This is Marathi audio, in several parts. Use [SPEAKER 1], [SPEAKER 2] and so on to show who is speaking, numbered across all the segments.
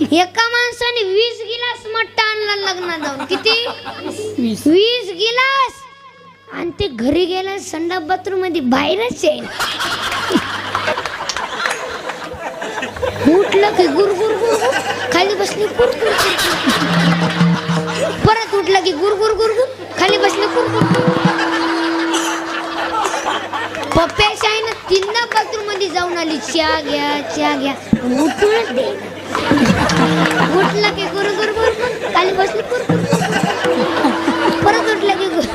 [SPEAKER 1] एका माणसाने वीस गिलास मट्टा आणला लग्नात जाऊन. किती?
[SPEAKER 2] वीस.
[SPEAKER 1] गिलास. आणि ते घरी गेला संडा बाथरूममध्ये बाहेरच आहे उठलं की गुर गुर गुर गुर. खाली बसले गुर. परत उठलं की गुर गुर गुर गुर खाली बसले गुर. पप्प्याच्या आईनं तीनदा बाथरूममध्ये जाऊन आली. चहा घ्या चहा घ्या. उठूनच दे उठलं की गुरु गुरु गुरु खाली बसले गुरु परत उठलं की गुर.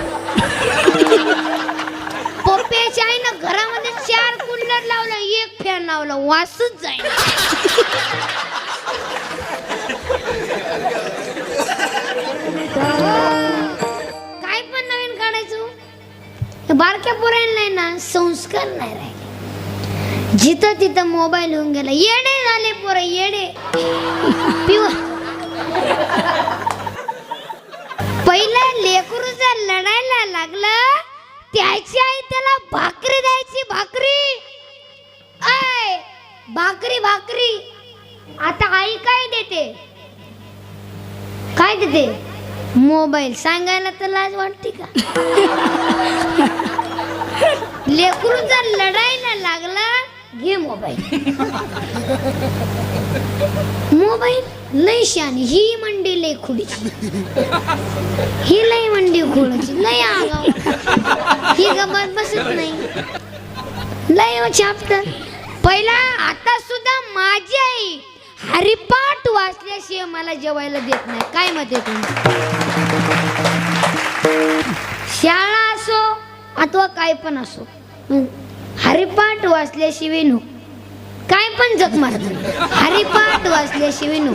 [SPEAKER 1] पप्प्याच्या आईनं घरामध्ये चार कूलर लावलं एक फॅन लावला वासच जाईल काय पण नवीन काढायचो. बारक्या पोरायला नाही ना संस्कार नाही राहिले. जिथं तिथं मोबाईल होऊन गेला. येडे झाले पोरं येडे. पिव पहिलं लेकरू जर लढायला लागलं त्याची आई त्याला भाकरी द्यायची भाकरी. आय भाकरी भाकरी. आता आई काय देते? काय देते? मोबाईल. सांगायला तर लाज वाटते का? लेकरू जर लढायला लागला घे मोबाईल. मोबाईल लय शानी ही मंडी लय खुडीची ही लय मंडी खुडीची. लय आगाव. ही गमत बसत नाही. लय छापत पहिला आता सुद्धा माझी आई हरिपाठ वाचल्याशिवाय मला जेवायला देत नाही. काय मत आहे शाळा असो अथवा काय पण असो. हरिपाठ वाचल्याशिवाय नो काय पण जग मारत. हरिपाठ वाचल्याशिवाय नो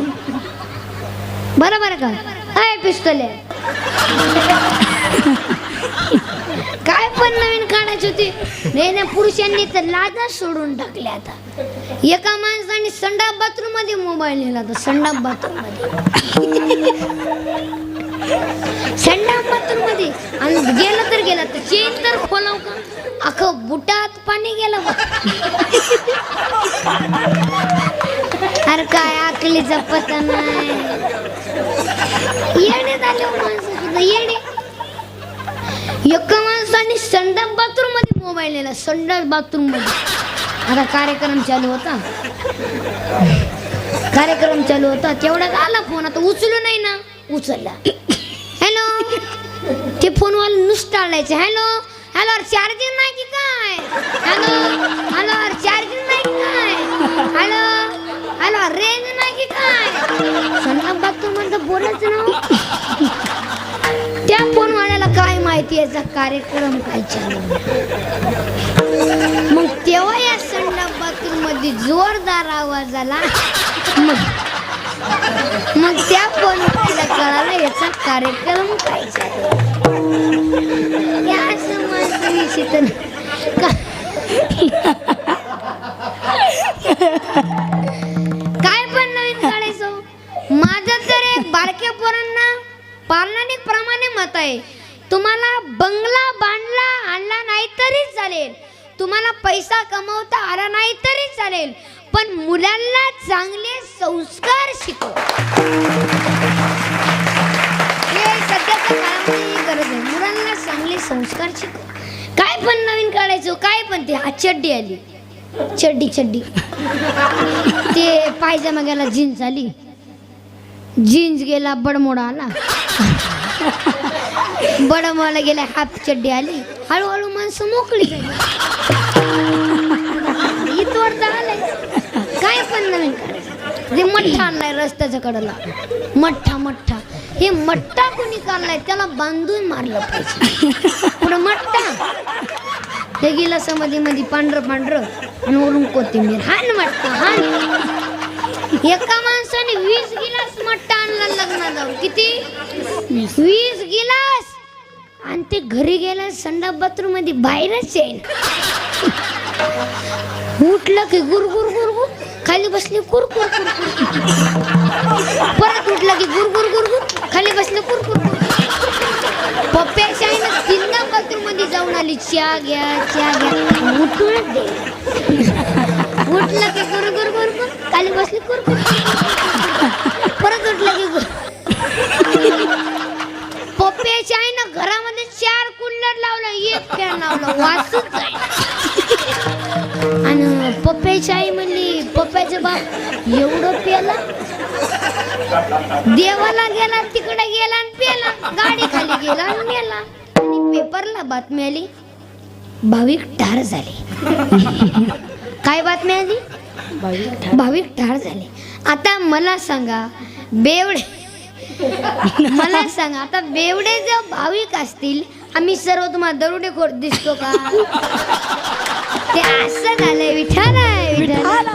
[SPEAKER 1] बरोबर का? काय पिस्तोले काय पण नवीन काढायची होती. नाही ना पुरुषांनी तर लाजा सोडून टाकल्या आता. एका माणसाने संडा बाथरूममध्ये मोबाईल नेला होता. संडा बाथरूममध्ये संडा बाथरूममध्ये आणि गेलं तर गेला. तर चेन तर खोलाव का? अख बुटात पाणी गेलं अरे काय आकलीचा पत्ता नाही. येडे झाले हो माणसं सुद्धा येडे. एका माणसाने संडास बाथरूममध्ये मोबाईल नेला संडास बाथरूममध्ये आता कार्यक्रम चालू होता. कार्यक्रम चालू होता तेवढ्यात आला फोन आता उचलू नाही ना. उचलला. हॅलो ते फोनवाला नुसतं आणायचे हॅलो हॅलो चार्जिंग नाही की काय? हॅलो हॅलो चार्जिंग नाही की काय? हॅलो हॅलो रेंज नाही की काय संडास बाथरूममध्ये ना हो. त्या फोनवाल्याला काय माहिती याचा कार्यक्रम काय चालू मग तेव्हा या संडा बाथरूममध्ये जोरदार आवाज आला. मग मग त्या फोनवाल्याला कळालं याचा कार्यक्रम काय या का- काय पण नवीन काढायचो. माझं तर एक बारक्या पोरांना पारणानिक प्रमाणे मत आहे. तुम्हाला बंगला बांधला आणला नाही तरी चालेल. तुम्हाला पैसा कमवता आला नाही तरी चालेल. पण मुलांना चांगले संस्कार शिकव हे सध्याच्या काळामध्ये ही गरज आहे. मुलांना चांगले संस्कार शिकव काय पण नवीन काढायचो काय पण ते हा चड्डी आली. चड्डी चड्डी. ते पायजामा गेला जीन्स आली. जीन्स गेला बडमोडा आला. बडमोडा गेला हाफ चड्डी आली. हळूहळू माणसं मोकळी झाली. इथवर आलंय. पण नवीन करायचं ते मठ्ठा आणलाय रस्त्याच्या कडेला. मठ्ठा मठ्ठा. हे मठ्ठा कोणी काढलाय त्याला बांधून मारलं पाहिजे. पुढं मठ्ठा. हे गेला समाधी मध्ये पांढरं पांढरं. आणि वरून कोथिंबीर. हान मठ्ठा हान. एका माणसाने वीस गिलास मट्टा आणला लग्नात जाऊन किती?
[SPEAKER 2] वीस.
[SPEAKER 1] गिलास. आणि ते घरी गेला संडा बाथरूममध्ये बाहेरच येईल. उठलं की गुर गुर गुर गुर खाली बसले कुरकुर परत उठला की गुर गुर खाली बसले कुरकुर पप्प्या शाईनं बाथरूममध्ये जाऊन आली. चहा घ्या चहा घ्या. उठूनच दे उठलं की गुर गुर खाली बसली कुर परत उठलं की गुर. पप्प्या शाईनं घरामध्ये चार कुल्लर लावलं एक फॅन लावलं. वाचूच आणि पप्प्याची आई म्हणजे म्हणजे पप्प्याचा बाप एवढं पेला? देवाला गेला तिकडे गेला आणि पेला गाडी खाली गेला आणि मेला. आणि पेपरला बातमी आली भाविक ठार झाले. काय बातमी आली? भाविक ठार झाले. आता मला सांगा बेवडे मला सांगा आता बेवडे जर भाविक असतील आम्ही सर्व तुम्हाला दरोडेखोर दिसतो का? ते असं झालंय विठाला विठाला